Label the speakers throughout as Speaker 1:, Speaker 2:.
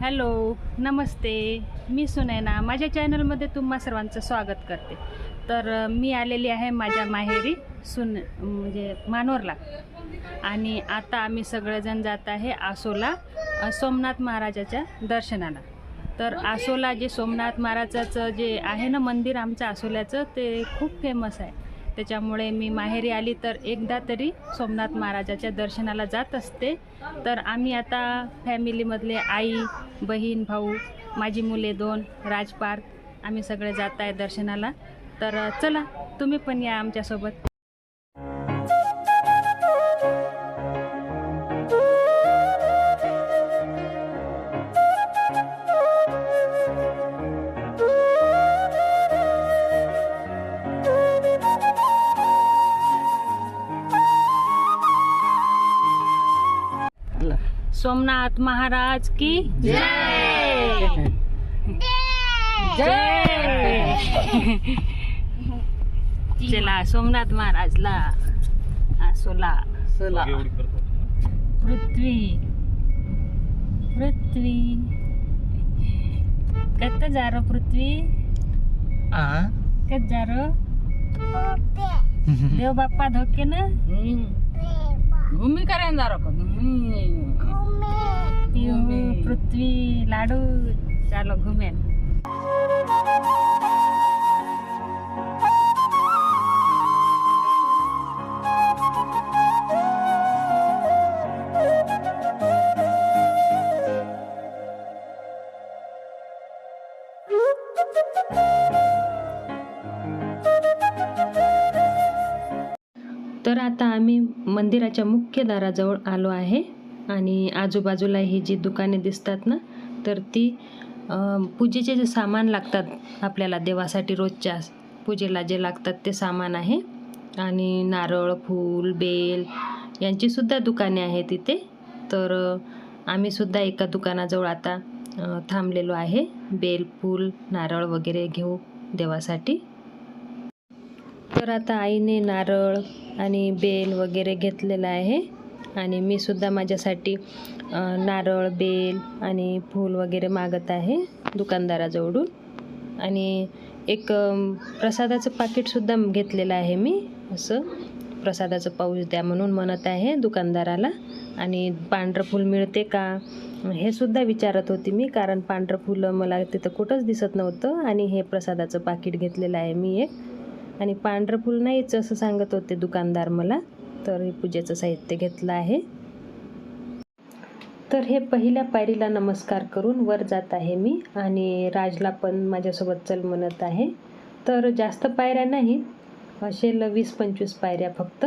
Speaker 1: Hello नमस्ते. मी सुनैना. माझ्या चॅनलमध्ये तुम्हा सर्वांचं स्वागत करते. तर मी आलेली आहे माझ्या माहेरी सुन म्हणजे मानोरला. आणि आता आम्ही सगळेजण जात आहे आसोला सोमनाथ महाराजाच्या दर्शनाला. तर आसोला जे सोमनाथ महाराजाचं जे आहे ना मंदिर आमचं आसोल्याचं ते खूप फेमस आहे. त्याच्यामुळे मी माहेरी आली तर एकदा तरी सोमनाथ महाराजाच्या दर्शनाला जात असते. तर आम्ही आता फॅमिलीमधले आई बहीण भाऊ माझी मुले दोन राजपार्क आम्ही सगळे जात आहे दर्शनाला. तर चला तुम्ही पण या आमच्यासोबत. महाराज की जय! जय! चला सोमनाथ महाराजला आसोला पृथ्वी पृथ्वी. कत जा रो पृथ्वी कत जा रो देव बाप्पा धोके ना?
Speaker 2: घुमी करायला जाणार का?
Speaker 1: पिऊ पृथ्वी लाडू चालो घुमेन. तर आता आम्ही मंदिराच्या मुख्य दाराजवळ आलो आहे. आणि आजूबाजूला ही जी दुकाने दिसतात ना तर ती पूजेचे जे सामान लागतात आपल्याला देवासाठी रोजच्या पूजेला जे लागतात ते सामान आहे. आणि नारळ फूल बेल यांचीसुद्धा दुकाने आहेत इथे. तर आम्हीसुद्धा आम्ही सुद्धा एका दुकानाजवळ आता थांबलेलो आहे. बेल फूल नारळ वगैरे घेऊ देवासाठी. तर आता आईने नारळ आणि बेल वगैरे घेतलेलं आहे. आणि मी सुद्धा माझ्यासाठी नारळ बेल आणि फूल वगैरे मागत आहे दुकानदाराजवळून. आणि एक प्रसादाचं पाकिटसुद्धा घेतलेलं आहे मी असं प्रसादाचं पाऊस द्या म्हणून म्हणत आहे दुकानदाराला. आणि पांढरं फूल मिळते का? हे सुद्धा विचारत होती मी कारण पांढरं फुलं मला तिथं कुठंच दिसत नव्हतं आणि हे प्रसादाचं पाकिट घेतलेलं आहे मी एक. आणि पांढरं फूल नाहीच असं सांगत होते दुकानदार मला. तर हे पूजेचं साहित्य घेतलं आहे. तर हे पहिल्या पायरीला नमस्कार करून वर जात आहे मी आणि राजला पण माझ्यासोबत चल म्हणत आहे. तर जास्त पायऱ्या नाही असे वीस पंचवीस पायऱ्या फक्त.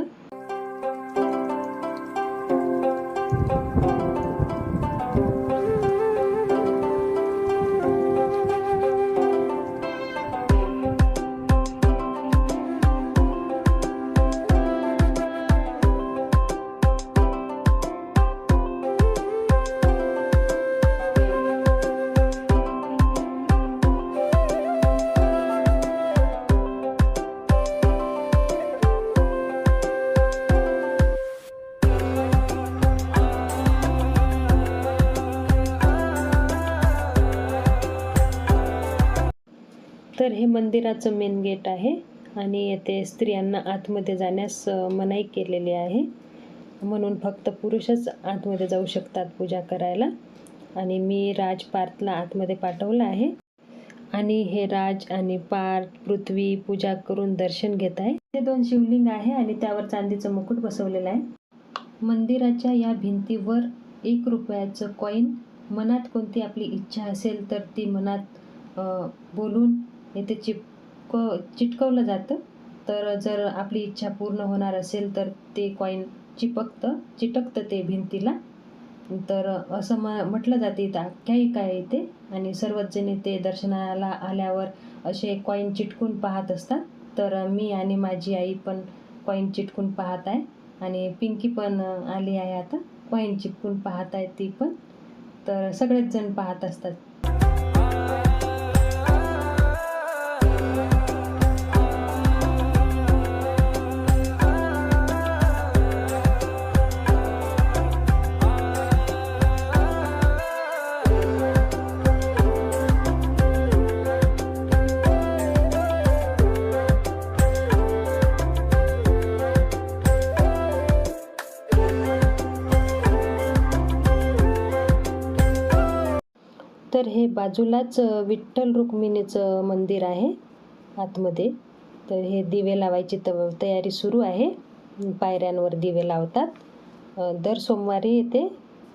Speaker 1: हे मंदिराचं मेन गेट आहे आणि येथे स्त्रियांना आतमध्ये जाण्यास मनाई केलेली आहे. म्हणून फक्त पुरुषच आतमध्ये जाऊ शकतात पूजा करायला. आणि मी राज पार्थला आतमध्ये पाठवलं आहे. आणि हे राज आणि पार्थ पृथ्वी पूजा करून दर्शन घेत आहे. ते दोन शिवलिंग आहे आणि त्यावर चांदीचं मुकुट बसवलेलं आहे. मंदिराच्या या भिंतीवर एक रुपयाचं कॉईन मनात कोणती आपली इच्छा असेल तर ती मनात बोलून इथे चिपक चिटकवलं जातं. तर जर आपली इच्छा पूर्ण होणार असेल तर ते कॉईन चिपकतं चिटकतं ते भिंतीला. तर असं म म्हटलं जाते इथं. आख्यायिका आहे इथे आणि सर्वच जण ते दर्शनाला आल्यावर असे कॉईन चिटकून पाहत असतात. तर मी आणि माझी आई पण कॉईन चिटकून पाहत आहे. आणि पिंकी पण आली आहे आता. कॉईन चिटकून पाहत आहे ती पण. तर सगळेच जण पाहत असतात.
Speaker 3: तर हे बाजूलाच विठ्ठल रुक्मिणीचं मंदिर आहे आतमध्ये. तर हे दिवे लावायची त तयारी सुरू आहे. पायऱ्यांवर दिवे लावतात. दर सोमवारी येते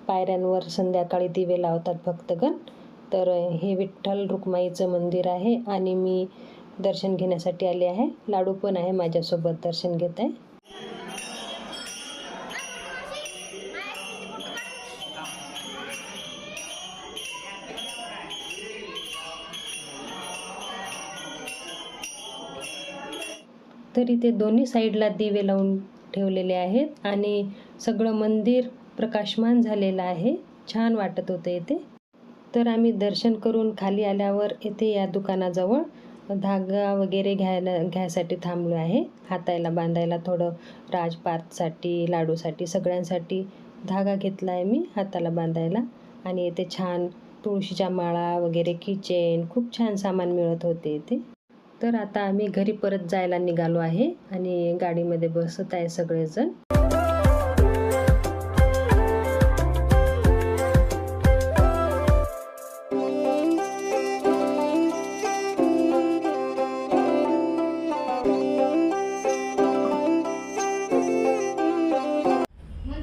Speaker 3: पायऱ्यांवर संध्याकाळी दिवे लावतात भक्तगण. तर हे विठ्ठल रुक्माईचं मंदिर आहे आणि मी दर्शन घेण्यासाठी आले आहे. लाडू पण आहे माझ्यासोबत दर्शन घेत आहे. तर इथे दोन्ही साईडला दिवे लावून ठेवलेले आहेत आणि सगळं मंदिर प्रकाशमान झालेलं आहे. छान वाटत होतं इथे. तर आम्ही दर्शन करून खाली आल्यावर इथे या दुकानाजवळ धागा वगैरे घ्यायला घ्यायसाठी थांबलो आहे. हातायला बांधायला थोडं राजपातसाठी लाडूसाठी सगळ्यांसाठी धागा घेतला आहे मी हाताला बांधायला. आणि इथे छान तुळशीच्या माळा वगैरे किचेन खूप छान सामान मिळत होते इथे. तर आता आम्ही घरी परत जायला निघालो आहे आणि गाडीमध्ये बसत आहे सगळेजण.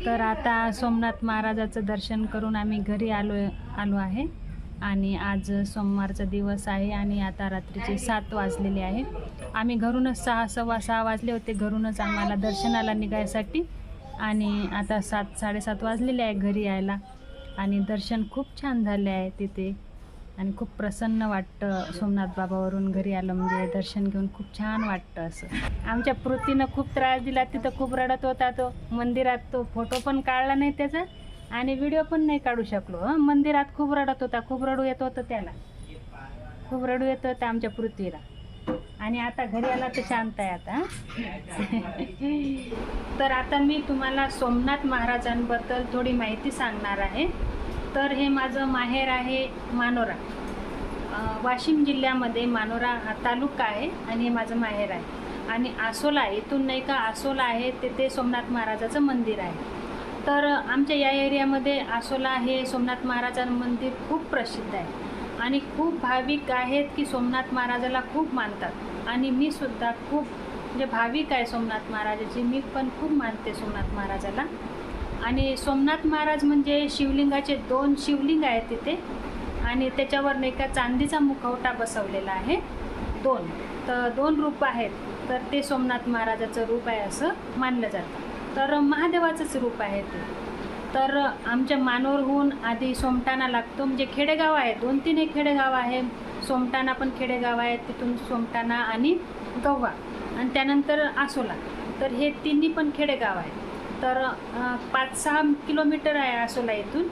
Speaker 3: तर आता सोमनाथ महाराजाचं दर्शन करून आम्ही घरी आलो आलो आहे. आणि आज सोमवारचा दिवस आहे आणि आता रात्रीचे सात वाजलेले आहे. आम्ही घरूनच सहा सव्वा सहा वाजले होते. घरूनच आम्हाला दर्शनाला निघायसाठी. आणि आता सात साडेसात वाजलेले आहे घरी यायला. आणि दर्शन खूप छान झाले आहे तिथे. आणि खूप प्रसन्न वाटतं सोमनाथ बाबावरून घरी आलं म्हणजे दर्शन घेऊन खूप छान वाटतं असं. आमच्या पृथ्वीनं खूप त्रास दिला. तिथं खूप रडत होता तो. मंदिरात तो फोटो पण काढला नाही त्याचा. आणि व्हिडिओ पण नाही काढू शकलो हं. मंदिरात खूप रडत होता खूप रडू येत होतं त्याला. खूप रडू येत होतं आमच्या पृथ्वीला. आणि आता घरी आला तर शांत आहे आता तर आता मी तुम्हाला सोमनाथ महाराजांबद्दल थोडी माहिती सांगणार आहे. तर हे माझं माहेर आहे मानोरा. वाशिम जिल्ह्यामध्ये मानोरा हा तालुका आहे आणि हे माझं माहेर आहे. आणि आसोला इथून नाही का आसोला आहे तेथे सोमनाथ महाराजाचं मंदिर आहे. तर आमच्या या एरियामध्ये आसोला हे सोमनाथ महाराजांचं मंदिर खूप प्रसिद्ध आहे. आणि खूप भाविक आहेत की सोमनाथ महाराजाला खूप मानतात. आणि मी सुद्धा खूप म्हणजे भाविक आहे सोमनाथ महाराजाची मी पण खूप मानते सोमनाथ महाराजाला. आणि सोमनाथ महाराज म्हणजे शिवलिंगाचे दोन शिवलिंग आहेत तिथे. आणि त्याच्यावर नाही का चांदीचा मुखवटा बसवलेला आहे. दोन. तर दोन रूप आहेत. तर ते सोमनाथ महाराजाचं रूप आहे असं मानलं जातं. तर महादेवाचंच रूप आहे ते. तर आमच्या मानोरहून आधी सोमटाणा लागतो. म्हणजे खेडेगाव आहे. दोन तीन एक खेडेगाव आहे. सोमटाणा पण खेडेगाव आहे. तिथून सोमटाणा आणि गव्हा आणि त्यानंतर आसोला. तर हे तिन्ही पण खेडेगाव आहे. तर पाच सहा किलोमीटर आहे आसोला इथून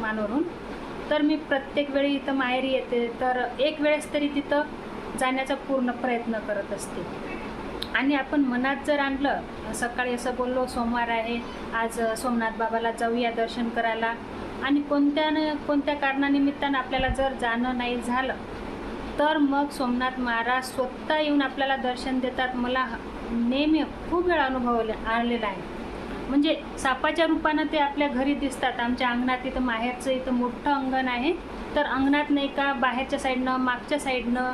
Speaker 3: मानोरहून. तर मी प्रत्येक वेळी इथं माहेरी येते. तर एक वेळेस तरी तिथं जाण्याचा पूर्ण प्रयत्न करत असते. आणि आपण मनात जर आणलं सकाळी असं बोललो सोमवार आहे आज सोमनाथ बाबाला जाऊया दर्शन करायला. आणि कोणत्या न कोणत्या कारणानिमित्तानं आपल्याला जर जाणं नाही झालं तर मग सोमनाथ महाराज स्वतः येऊन आपल्याला दर्शन देतात. मला नेहमी खूप वेळा अनुभव आलेला आहे. म्हणजे सापाच्या रूपानं ते आपल्या घरी दिसतात. आमच्या अंगणात इथं माहेरचं इथं मोठं अंगण आहे. तर अंगणात नाही का बाहेरच्या साईडनं मागच्या साईडनं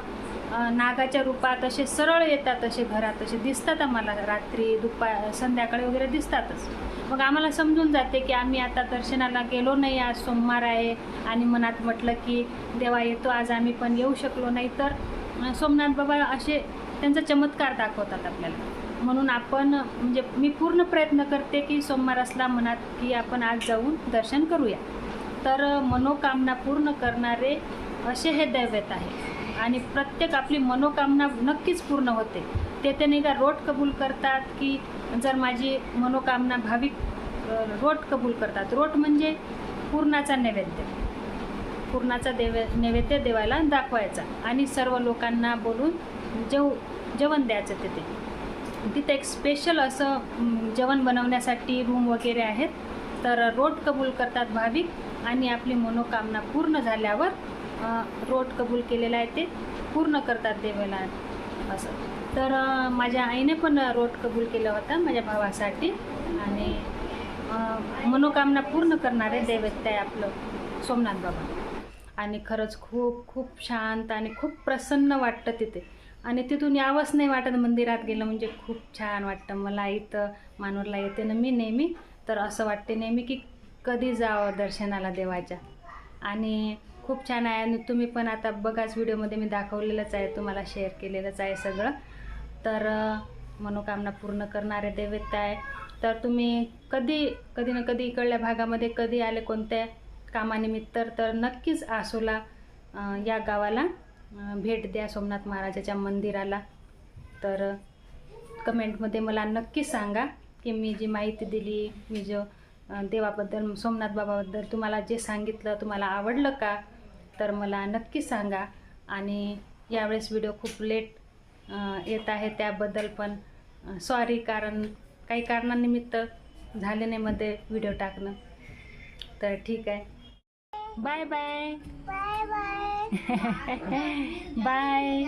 Speaker 3: नागाच्या रूपात असे सरळ येतात असे घरात असे दिसतात आम्हाला. रात्री दुपार संध्याकाळी वगैरे दिसतातच. मग आम्हाला समजून जाते की आम्ही आता दर्शनाला गेलो नाही आज सोमवार आहे आणि मनात म्हटलं की देवा येतो आज आम्ही पण येऊ शकलो नाही तर सोमनाथ बाबा असे त्यांचा चमत्कार दाखवतात आपल्याला. म्हणून आपण म्हणजे मी पूर्ण प्रयत्न करते की सोमवार असला मनात की आपण आज जाऊन दर्शन करूया. तर मनोकामना पूर्ण करणारे असे हे दैवत आहे आणि प्रत्येक आपली मनोकामना नक्कीच पूर्ण होते. ते ते नाही का रोट कबूल करतात की जर माझी मनोकामना भाविक रोट कबूल करतात. रोट म्हणजे पूर्णाचा नैवेद्य. पूर्णाचा देव नैवेद्य देवाला दाखवायचा आणि सर्व लोकांना बोलून जेव जेवण द्यायचं तिथे. तिथे एक स्पेशल असं जेवण बनवण्यासाठी रूम वगैरे आहेत. तर रोट कबूल करतात भाविक आणि आपली मनोकामना पूर्ण झाल्यावर रोट कबूल केलेलं आहे ते पूर्ण करतात देवाला. असं. तर माझ्या आईने पण रोट कबूल केला होता माझ्या भावासाठी. आणि मनोकामना पूर्ण करणारे दैवत आहे आपलं सोमनाथ बाबा. आणि खरंच खूप खूप शांत आणि खूप प्रसन्न वाटतं तिथे. आणि तिथून यावंच नाही वाटत मंदिरात गेलं म्हणजे खूप छान वाटतं. मला इथं मानूरला येते ना मी नेहमी. तर असं वाटते नेहमी की कधी जावं दर्शनाला देवाच्या. आणि खूप छान आहे आणि तुम्ही पण आता बघाच व्हिडिओमध्ये मी दाखवलेलंच आहे तुम्हाला शेअर केलेलंच आहे सगळं. तर मनोकामना पूर्ण करणारे दैवत आहे. तर तुम्ही कधी कधी ना कधी इकडल्या भागामध्ये कधी आले कोणत्या कामानिमित्त तर नक्कीच आसोला या गावाला भेट द्या सोमनाथ महाराजाच्या मंदिराला. तर कमेंटमध्ये मला नक्की सांगा की मी जी माहिती दिली मी जो देवाबद्दल सोमनाथ बाबाबद्दल तुम्हाला जे सांगितलं तुम्हाला आवडलं का? तर मला नक्की सांगा. आणि यावेळेस व्हिडिओ खूप लेट येत आहे त्याबद्दल पण सॉरी कारण काही कारणानिमित्त झाले नाही मध्ये व्हिडिओ टाकणं. तर ठीक आहे. Bye bye bye bye